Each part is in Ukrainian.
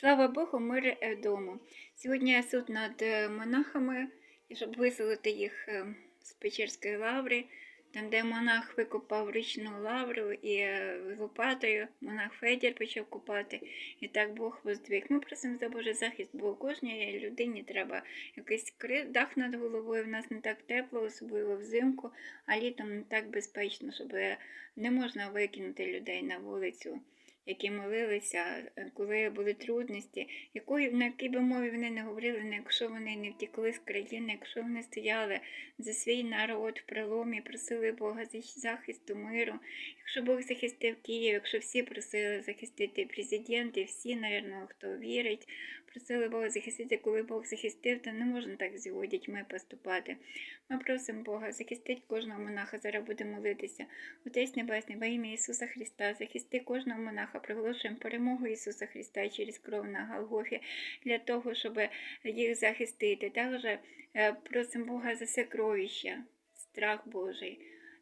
Слава Богу, мир е, дому. Сьогодні суд над е, монахами, щоб виселити їх е, з Печерської лаври, там, де монах викопав річну лавру і лопатою монах Федір почав купати. І так Бог воздвиг. Ми просимо за Божий захист, бо кожній людині треба якийсь дах над головою. В нас не так тепло, особливо взимку, а літом не так безпечно, щоб не можна викинути людей на вулицю які молилися, е, коли були трудності, якої, на якій би мові вони не говорили, не якщо вони не втікли з країни, якщо вони стояли за свій народ в проломі, просили Бога за захисту миру, якщо Бог захистив Київ, якщо всі просили захистити президенти, всі, напевно, хто вірить, просили Бога захистити, коли Бог захистив, то не можна так з його дітьми поступати. Ми просимо Бога, захистить кожного монаха, зараз будемо молитися. Отець Небесний, во ім'я Ісуса Христа, захисти кожного монаха, приголошуємо перемогу Ісуса Христа через кров на Голгофі для того, щоб їх захистити. Також е, просимо Бога за сокровища, страх Божий.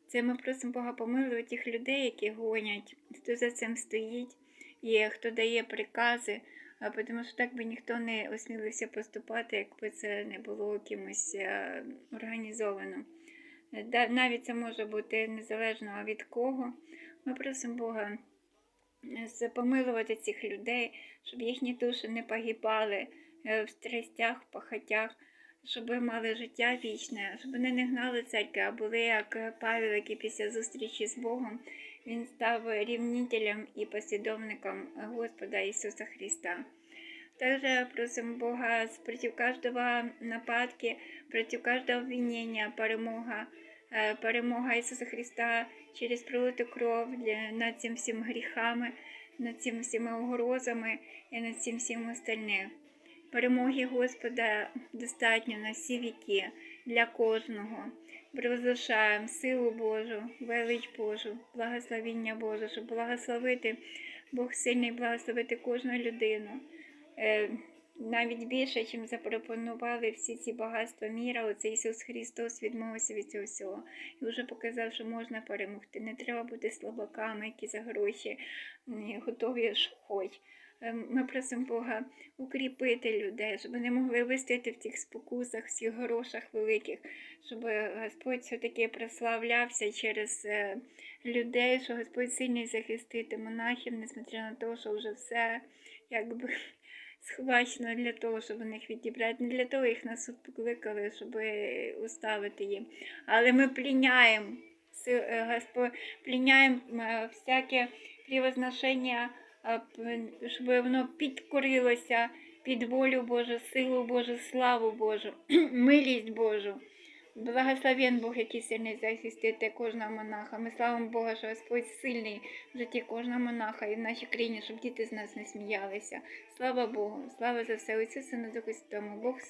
Це ми просимо Бога помилувати тих людей, які гонять, хто за цим стоїть і хто дає прикази. Тому що так би ніхто не осмілився поступати, якби це не було кимось е, організовано. Е, Навіть це може бути незалежно від кого. Ми просимо Бога помилувати цих людей, щоб їхні душі не погибали е, в страстях, в похотях, щоб мали життя вічне, щоб вони не гнали церкви, а були як Павел, який після зустрічі з Богом він став рівнителем і послідовником Господа Ісуса Христа. Также просим Бога против каждого нападки, против каждого обвинения, перемога, перемога Ісуса Христа через пролиту кров над цим всім гріхами, над цим всіма угрозами і над цим всім остальним. Перемоги Господа достатньо на всі віки для кожного. Провозглашаємо силу Божу, велич Божу, благословіння Боже, щоб благословити Бог сильний благословити кожну людину. Е, навіть більше, чим запропонували всі ці багатства міра, оце Ісус Христос відмовився від цього всього і вже показав, що можна перемогти. Не треба бути слабаками, які за гроші готові що хоч. Е, Ми просимо Бога укріпити людей, щоб вони могли вистояти в цих спокусах, в цих грошах великих, щоб Господь все-таки прославлявся через е, людей, що Господь сильний захистити монахів, несмотря на те, що вже все якби схвачено для того, щоб них відібрати. Не для того їх на суд покликали, щоб уставити їм. Але ми пліняємо, е, Господь, пліняємо е, всяке превозношення, е, щоб воно підкорилося під волю Божу, силу Божу, славу Божу, милість Божу. Благословен Бог, який сильний захистити кожного монаха. Ми славимо Бога, що Господь сильний в житті кожного монаха і в нашій країні, щоб діти з нас не сміялися. Слава Богу, слава за все, Отцю, Сину, Духу Святому. Бог